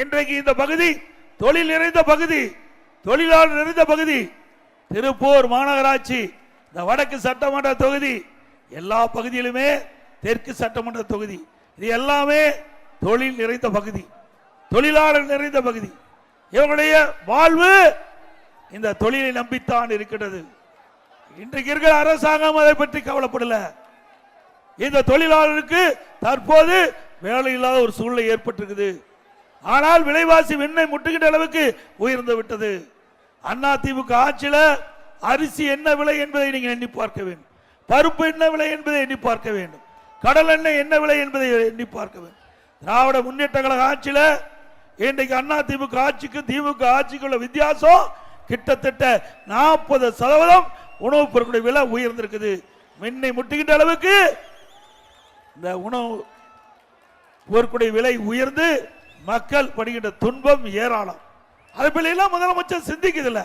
இன்றைக்கு இந்த பகுதி தொழில் நிறைந்த பகுதி தொழிலாளர் நிறைந்த பகுதி திருப்பூர் மாநகராட்சி இந்த வடக்கு சட்டமன்ற தொகுதி எல்லா பகுதியிலுமே தெற்கு சட்டமன்ற தொகுதி. இது எல்லாமே தொழில் நிறைந்த பகுதி தொழிலாளர் நிறைந்த பகுதி. இவர்களுடைய வாழ்வு இந்த தொழிலை நம்பித்தான் இருக்கிறது இன்றைக்கு இருக்கிற அரசாங்கம் அதை பற்றி கவலைப்படல. இந்த தொழிலாளருக்கு தற்போது வேலை இல்லாத ஒரு சூழ்நிலை ஏற்பட்டிருக்குது. ஆனால் விலைவாசி வெண்ணெய் முட்டுகின்ற அளவுக்கு உயர்ந்து விட்டது. அண்ணா திமுக ஆட்சியில் அரிசி என்ன விலை என்பதை நீங்கள் எண்ணி பார்க்க வேண்டும். பருப்பு என்ன விலை என்பதை எண்ணி பார்க்க வேண்டும். கடல் எண்ணெய் என்ன விலை என்பதை எண்ணி பார்க்க வேண்டும். திராவிட முன்னேற்ற கழக ஆட்சியில் இன்றைக்கு அண்ணா திமுக ஆட்சிக்கு திமுக ஆட்சிக்கு உள்ள வித்தியாசம் கிட்டத்தட்ட நாற்பது சதவீதம் உணவுப் பொருட்களுடைய விலை உயர்ந்திருக்குது. மின்னை முட்டுகின்ற அளவுக்கு இந்த உணவு பொருட்களுடைய விலை உயர்ந்து மக்கள் படுகின்ற துன்பம் ஏராளம். அதை பற்றியெல்லாம் முதலமைச்சர் சிந்திக்குதில்ல.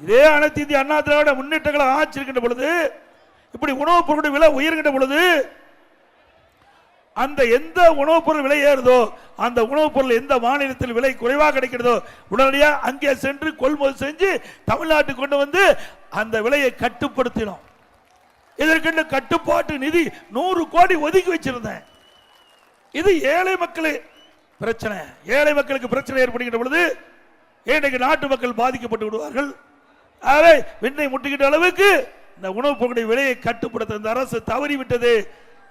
இதே அனைத்து இந்திய அண்ணா திராவிட முன்னேற்றங்களை ஆட்சி இருக்கின்ற பொழுது இப்படி உணவுப் பொருளுடைய விலை உயர்கின்ற பொழுது அந்த எந்த உணவுப் பொருள் விலை ஏறுதோ அந்த உணவுப் பொருள் எந்த மாநிலத்தில் விலை குறைவாக கிடைக்கிறதோ உடனடியாக அங்கே சென்று கொள்முதல் செஞ்சு தமிழ்நாட்டுக்கு கொண்டு வந்து அந்த விலையை கட்டுப்படுத்தினோம். இதற்கென்று கட்டுப்பாட்டு நிதி நூறு கோடி ஒதுக்கி வச்சிருந்தேன். இது ஏழை மக்களே பிரச்சனை. ஏழை மக்களுக்கு பிரச்சனை ஏற்படுகின்ற பொழுது இன்றைக்கு நாட்டு மக்கள் பாதிக்கப்பட்டு விடுவார்கள். ஆகவே விண்ணை முட்டுகின்ற அளவுக்கு இந்த உணவுப் பொருளுடைய விலையை கட்டுப்படுத்த இந்த அரசு தவறிவிட்டது.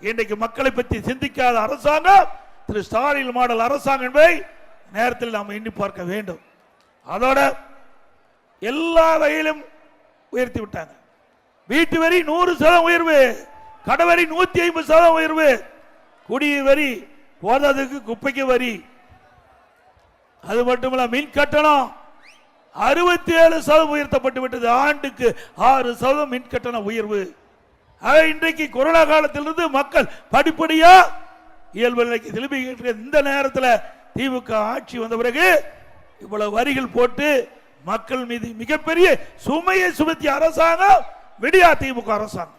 இன்றைக்கு மக்களை பற்றி சிந்திக்காத அரசாங்கம் திரு ஸ்டாலின் மாடல் அரசாங்கம் என்பதை நேரத்தில் நாம் எண்ணி பார்க்க வேண்டும். அதோட எல்லா வகையிலும் உயர்த்தி விட்டாங்க. வீட்டு வரி நூறு சதம் உயர்வு கடவரி நூத்தி ஐம்பது சதம் உயர்வு குடிய வரி போதாதுக்கு குப்பைக்கு வரி. அது மட்டுமல்ல மின் கட்டணம். அறுபத்தி ஏழு சதவீதம் உயர்த்தப்பட்டு விட்டது. ஆண்டுக்கு ஆறு சதவீதம் மின் கட்டண உயர்வு. இன்றைக்கு கொரோனா காலத்திலிருந்து மக்கள் படிப்படியா இயல்பு நிலைக்கு திரும்பி இந்த நேரத்தில் திமுக ஆட்சி வந்த பிறகு இவ்வளவு வரிகள் போட்டு மக்கள் மீது மிகப்பெரிய சுமையை சுமத்திய அரசாங்கம் விடியா திமுக அரசாங்கம்.